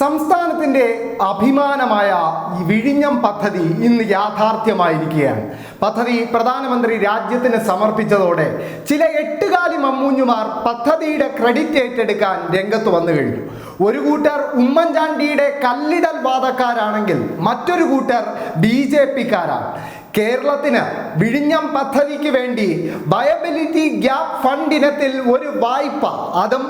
സംസ്ഥാനത്തിന്റെ അഭിമാനമായ ഈ വിഴിഞ്ഞം പദ്ധതി ഇന്ന് യാഥാർത്ഥ്യമായിരിക്കുകയാണ്. പദ്ധതി പ്രധാനമന്ത്രി രാജ്യത്തിന് സമർപ്പിച്ചതോടെ ചില എട്ടുകാലി മമ്മൂഞ്ഞുമാർ പദ്ധതിയുടെ ക്രെഡിറ്റ് ഏറ്റെടുക്കാൻ രംഗത്ത് വന്നു കഴിഞ്ഞു. ഒരു കൂട്ടർ ഉമ്മൻചാണ്ടിയുടെ കല്ലിടൽ വാദക്കാരാണെങ്കിൽ മറ്റൊരു കൂട്ടർ ബി ജെ പിക്കാരാണ്. കേരളത്തിന് വിഴിഞ്ഞം പദ്ധതിക്ക് വേണ്ടി ബയബിലിറ്റി ഗ്യാപ് ഫണ്ട് ഇനത്തിൽ ഒരു വായ്പ അതും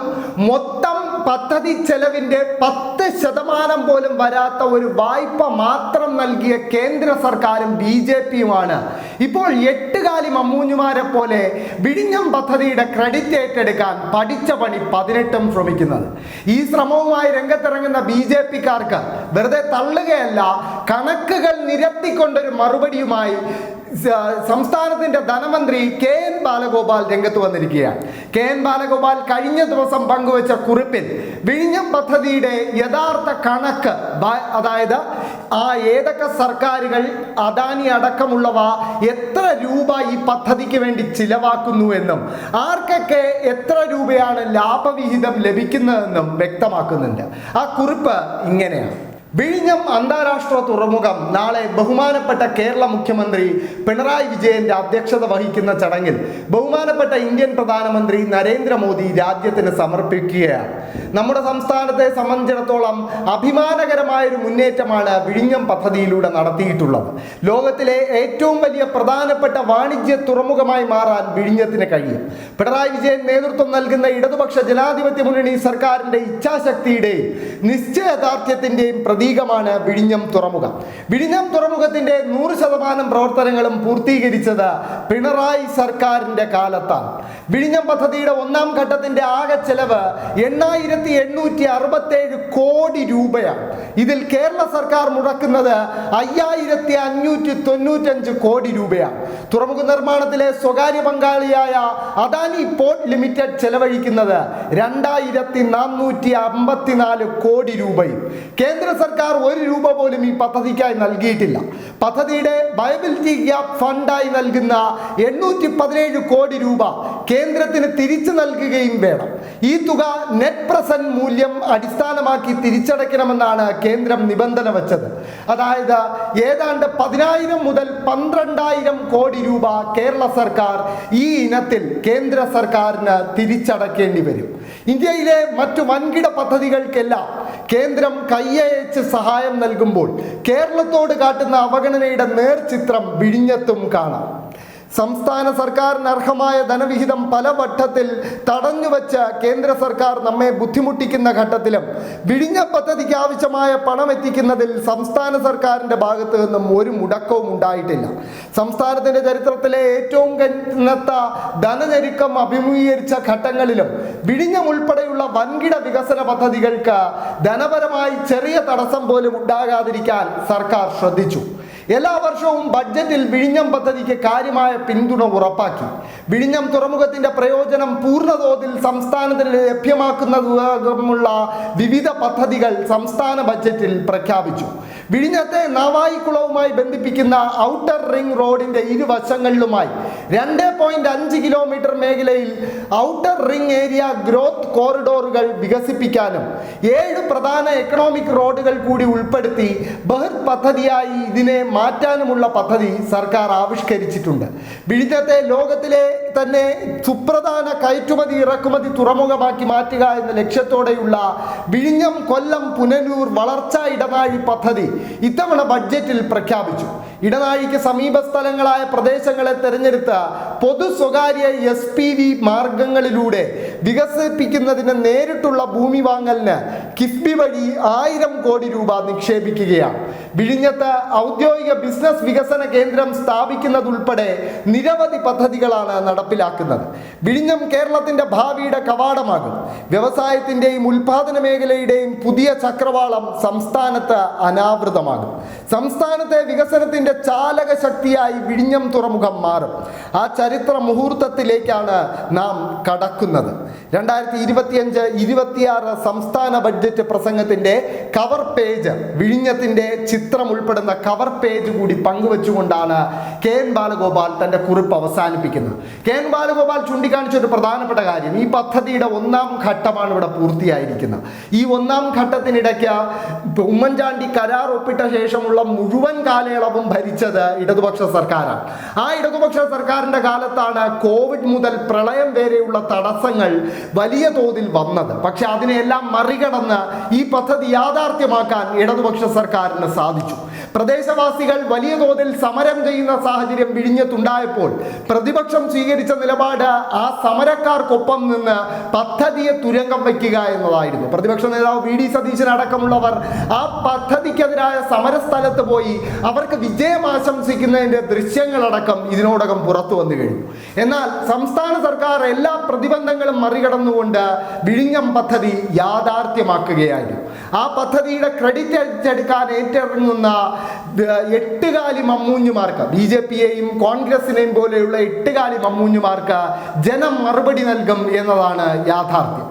മൊത്തം പദ്ധതി ചെലവിന്റെ പത്ത് ശതമാനം പോലും വരാത്ത ഒരു വായ്പ മാത്രം നൽകിയ കേന്ദ്ര സർക്കാരും ബി ജെ പിയുമാണ്. ഇപ്പോൾ എട്ടുകാലി മമ്മൂഞ്ഞുമാരെ പോലെ വിഴിഞ്ഞം പദ്ധതിയുടെ ക്രെഡിറ്റ് ഏറ്റെടുക്കാൻ പഠിച്ച പണി പതിനെട്ടും ശ്രമിക്കുന്നത്. ഈ ശ്രമവുമായി രംഗത്തിറങ്ങുന്ന ബി ജെ പിക്കാർക്ക് വെറുതെ തള്ളുകയല്ല കണക്കുകൾ നിരത്തിക്കൊണ്ടൊരു മറുപടിയുമായി സംസ്ഥാനത്തിന്റെ ധനമന്ത്രി കെ എൻ ബാലഗോപാൽ രംഗത്ത് വന്നിരിക്കുകയാണ്. കെ എൻ ബാലഗോപാൽ കഴിഞ്ഞ ദിവസം പങ്കുവച്ച കുറിപ്പിൽ വിഴിഞ്ഞം പദ്ധതിയുടെ യഥാർത്ഥ കണക്ക് അതായത് ആ ഏതൊക്കെ സർക്കാരുകൾ അദാനി അടക്കമുള്ളവ എത്ര രൂപ ഈ പദ്ധതിക്ക് വേണ്ടി ചിലവാക്കുന്നു എന്നും ആർക്കൊക്കെ എത്ര രൂപയാണ് ലാഭവിഹിതം ലഭിക്കുന്നതെന്നും വ്യക്തമാക്കുന്നുണ്ട്. ആ കുറിപ്പ് ഇങ്ങനെയാണ്. വിഴിഞ്ഞം അന്താരാഷ്ട്ര തുറമുഖം നാളെ ബഹുമാനപ്പെട്ട കേരള മുഖ്യമന്ത്രി പിണറായി വിജയന്റെ അധ്യക്ഷത വഹിക്കുന്ന ചടങ്ങിൽ ബഹുമാനപ്പെട്ട ഇന്ത്യൻ പ്രധാനമന്ത്രി നരേന്ദ്രമോദി രാജ്യത്തിന് സമർപ്പിക്കുകയാണ്. നമ്മുടെ സംസ്ഥാനത്തെ സംബന്ധിച്ചിടത്തോളം അഭിമാനകരമായ ഒരു മുന്നേറ്റമാണ് വിഴിഞ്ഞം പദ്ധതിയിലൂടെ നടത്തിയിട്ടുള്ളത്. ലോകത്തിലെ ഏറ്റവും വലിയ പ്രധാനപ്പെട്ട വാണിജ്യ തുറമുഖമായി മാറാൻ വിഴിഞ്ഞത്തിന് കഴിയും. പിണറായി വിജയൻ നേതൃത്വം നൽകുന്ന ഇടതുപക്ഷ ജനാധിപത്യ മുന്നണി സർക്കാരിന്റെ ഇച്ഛാശക്തിയുടെയും നിശ്ചയദാർഢ്യത്തിന്റെയും പ്രതീകമാണ് വിഴിഞ്ഞം തുറമുഖം. വിഴിഞ്ഞം തുറമുഖത്തിന്റെ നൂറ് ശതമാനം പ്രവർത്തനങ്ങളും പൂർത്തീകരിച്ചത് പിണറായി സർക്കാരിന്റെ കാലത്താണ്. വിഴിഞ്ഞം പദ്ധതിയുടെ ഒന്നാം ഘട്ടത്തിന്റെ ആകെ ചെലവ് എണ്ണായിരത്തി എണ്ണൂറ്റി അറുപത്തേഴ് കോടി രൂപയാണ്. ഇതിൽ കേരള സർക്കാർ മുടക്കുന്നത് അയ്യായിരത്തി അഞ്ഞൂറ്റി തൊണ്ണൂറ്റഞ്ച് കോടി രൂപയാണ്. തുറമുഖ നിർമ്മാണത്തിലെ സ്വകാര്യ പങ്കാളിയായ അദാനി പോർട്ട് ലിമിറ്റഡ് ചെലവഴിക്കുന്നത് രണ്ടായിരത്തി നാനൂറ്റി അമ്പത്തിനാല് കോടി രൂപയും. കേന്ദ്ര സർക്കാർ ഒരു രൂപ പോലും ഈ പദ്ധതിക്കായി നൽകിയിട്ടില്ല. പദ്ധതിയുടെ ബയബിലിറ്റി ഗ്യാപ് ഫണ്ടായി നൽകുന്ന എണ്ണൂറ്റി പതിനേഴ് കോടി രൂപ കേന്ദ്രത്തിന് തിരിച്ചു നൽകുകയും വേണം. ഈ തുക നെറ്റ് പ്രസന്റ് മൂല്യം അടിസ്ഥാനമാക്കി തിരിച്ചടയ്ക്കണമെന്നാണ് കേന്ദ്രം നിബന്ധന വച്ചത്. അതായത് ഏതാണ്ട് പതിനായിരം മുതൽ പന്ത്രണ്ടായിരം കോടി രൂപ കേരള സർക്കാർ ഈ ഇനത്തിൽ കേന്ദ്ര സർക്കാരിന് തിരിച്ചടക്കേണ്ടി വരും. ഇന്ത്യയിലെ മറ്റു വൻകിട പദ്ധതികൾക്കെല്ലാം കേന്ദ്രം കയ്യയച്ച് സഹായം നൽകുമ്പോൾ കേരളത്തോട് കാട്ടുന്ന അവഗണനയുടെ നേർചിത്രം വിഴിഞ്ഞത്തും കാണാം. സംസ്ഥാന സർക്കാരിന് അർഹമായ ധനവിഹിതം പല വട്ടത്തിൽ തടഞ്ഞുവച്ച കേന്ദ്ര സർക്കാർ നമ്മെ ബുദ്ധിമുട്ടിക്കുന്ന ഘട്ടത്തിലും വിഴിഞ്ഞ പദ്ധതിക്ക് ആവശ്യമായ പണം എത്തിക്കുന്നതിൽ സംസ്ഥാന സർക്കാരിന്റെ ഭാഗത്ത് നിന്നും ഒരു മുടക്കവും ഉണ്ടായിട്ടില്ല. സംസ്ഥാനത്തിന്റെ ചരിത്രത്തിലെ ഏറ്റവും കനത്ത ധനഞെരുക്കം അഭിമുഖീകരിച്ച ഘട്ടങ്ങളിലും വിഴിഞ്ഞം ഉൾപ്പെടെയുള്ള വൻകിട വികസന പദ്ധതികൾക്ക് ധനപരമായി ചെറിയ തടസ്സം പോലും ഉണ്ടാകാതിരിക്കാൻ സർക്കാർ ശ്രദ്ധിച്ചു. എല്ലാ വർഷവും ബഡ്ജറ്റിൽ വിഴിഞ്ഞം പദ്ധതിക്ക് കാര്യമായ പിന്തുണ ഉറപ്പാക്കി. വിഴിഞ്ഞം തുറമുഖത്തിന്റെ പ്രയോജനം പൂർണതോതിൽ സംസ്ഥാനത്തിന് ലഭ്യമാക്കുന്നതുമുള്ള വിവിധ പദ്ധതികൾ സംസ്ഥാന ബഡ്ജറ്റിൽ പ്രഖ്യാപിച്ചു. വിഴിഞ്ഞത്തെ നാവായിക്കുളവുമായി ബന്ധിപ്പിക്കുന്ന ഔട്ടർ റിംഗ് റോഡിന്റെ ഇരുവശങ്ങളിലുമായി രണ്ട് പോയിന്റ് അഞ്ച് കിലോമീറ്റർ മേഖലയിൽ ഔട്ടർ റിംഗ് ഏരിയ ഗ്രോത്ത് കോറിഡോറുകൾ വികസിപ്പിക്കാനും ഏഴ് പ്രധാന എക്കണോമിക് റോഡുകൾ കൂടി ഉൾപ്പെടുത്തി ബൃഹത് പദ്ധതിയായി ഇതിനെ മാറ്റാനുമുള്ള പദ്ധതി സർക്കാർ ആവിഷ്കരിച്ചിട്ടുണ്ട്. വിഴിഞ്ഞത്തെ ലോകത്തിലെ തന്നെ സുപ്രധാന കയറ്റുമതി ഇറക്കുമതി തുറമുഖമാക്കി മാറ്റുക എന്ന ലക്ഷ്യത്തോടെയുള്ള വിഴിഞ്ഞം കൊല്ലം പുനലൂർ വളർച്ചാ ഇടനാഴി പദ്ധതി ഇത്തവണ ബഡ്ജറ്റിൽ പ്രഖ്യാപിച്ചു. ഇടനാഴിക്ക് സമീപ സ്ഥലങ്ങളായ പ്രദേശങ്ങളെ തെരഞ്ഞെടുത്ത പൊതു സ്വകാര്യ എസ് പി വി മാർഗങ്ങളിലൂടെ വികസിപ്പിക്കുന്നതിന് നേരിട്ടുള്ള ഭൂമി വാങ്ങലിന് കിഫ്ബി വഴി ആയിരം കോടി രൂപ നിക്ഷേപിക്കുകയാണ്. വിഴിഞ്ഞത്ത് ഔദ്യോഗിക ബിസിനസ് വികസന കേന്ദ്രം സ്ഥാപിക്കുന്നതുൾപ്പെടെ നിരവധി പദ്ധതികളാണ് നടപ്പിലാക്കുന്നത്. വിഴിഞ്ഞം കേരളത്തിന്റെ ഭാവിയുടെ കവാടമാകും. വ്യവസായത്തിന്റെയും ഉൽപാദന മേഖലയുടെയും പുതിയ ചക്രവാളം സംസ്ഥാനത്ത് അനാവൃതമാകും. സംസ്ഥാനത്തെ വികസനത്തിന്റെ ചാലക ശക്തിയായി വിഴിഞ്ഞം തുറമുഖം മാറും. ആ ചരിത്ര മുഹൂർത്തത്തിലേക്കാണ് നാം കടക്കുന്നത്. രണ്ടായിരത്തി ഇരുപത്തിയഞ്ച് ഇരുപത്തിയാറ് സംസ്ഥാന ബഡ്ജറ്റ് പ്രസംഗത്തിന്റെ കവർ പേജ് വിഴിഞ്ഞത്തിന്റെ ചിത്രം ഉൾപ്പെടുന്ന കവർ പേജ് കൂടി പങ്കുവെച്ചുകൊണ്ടാണ് കെ എൻ ബാലഗോപാൽ തന്റെ കുറിപ്പ് അവസാനിപ്പിക്കുന്നത്. കെ എൻ ബാലഗോപാൽ ചൂണ്ടിക്കാണിച്ച ഒരു പ്രധാനപ്പെട്ട കാര്യം ഈ പദ്ധതിയുടെ ഒന്നാം ഘട്ടമാണ് ഇവിടെ പൂർത്തിയായിരിക്കുന്നത്. ഈ ഒന്നാം ഘട്ടത്തിനിടയ്ക്ക് ഉമ്മൻചാണ്ടി കരാർ ഒപ്പിട്ട ശേഷമുള്ള മുഴുവൻ കാലയളവും ഭരിച്ചത് ഇടതുപക്ഷ സർക്കാരാണ്. ആ ഇടതുപക്ഷ സർക്കാരിന്റെ കാലത്താണ് കോവിഡ് മുതൽ പ്രളയം വരെയുള്ള തടസ്സങ്ങൾ വലിയ തോതിൽ വന്നത്. പക്ഷെ അതിനെല്ലാം മറികടന്ന് ഈ പദ്ധതി യാഥാർത്ഥ്യമാക്കാൻ ഇടതുപക്ഷ സർക്കാരിന് സാധിച്ചു. പ്രദേശവാസികൾ വലിയ തോതിൽ സമരം ചെയ്യുന്ന സാഹചര്യം വിഴിഞ്ഞത്തുണ്ടായപ്പോൾ പ്രതിപക്ഷം സ്വീകരിച്ച നിലപാട് ആ സമരക്കാർക്കൊപ്പം നിന്ന് പദ്ധതിയെ തുരങ്കം വയ്ക്കുക എന്നതായിരുന്നു. പ്രതിപക്ഷ നേതാവ് വി ഡി സതീശൻ അടക്കമുള്ളവർ ആ പദ്ധതിക്കെതിരായ സമരസ്ഥലത്ത് പോയി അവർക്ക് വിജയം ആശംസിക്കുന്നതിന്റെ ദൃശ്യങ്ങളടക്കം ഇതിനോടകം പുറത്തു വന്നു കഴിഞ്ഞു. എന്നാൽ സംസ്ഥാന സർക്കാർ എല്ലാ പ്രതിബന്ധങ്ങളും മറികടന്നുകൊണ്ട് വിഴിഞ്ഞം പദ്ധതി യാഥാർത്ഥ്യമാക്കുകയായിരുന്നു. ആ പദ്ധതിയുടെ ക്രെഡിറ്റ് അടിച്ചെടുക്കാൻ ഏറ്റിറങ്ങുന്ന എട്ടുകാലി മമ്മൂഞ്ഞുമാർക്ക് ബി ജെ പിയെയും കോൺഗ്രസിനെയും പോലെയുള്ള എട്ടുകാലി മമ്മൂഞ്ഞുമാർക്ക് ജനം മറുപടി നൽകും എന്നതാണ് യാഥാർത്ഥ്യം.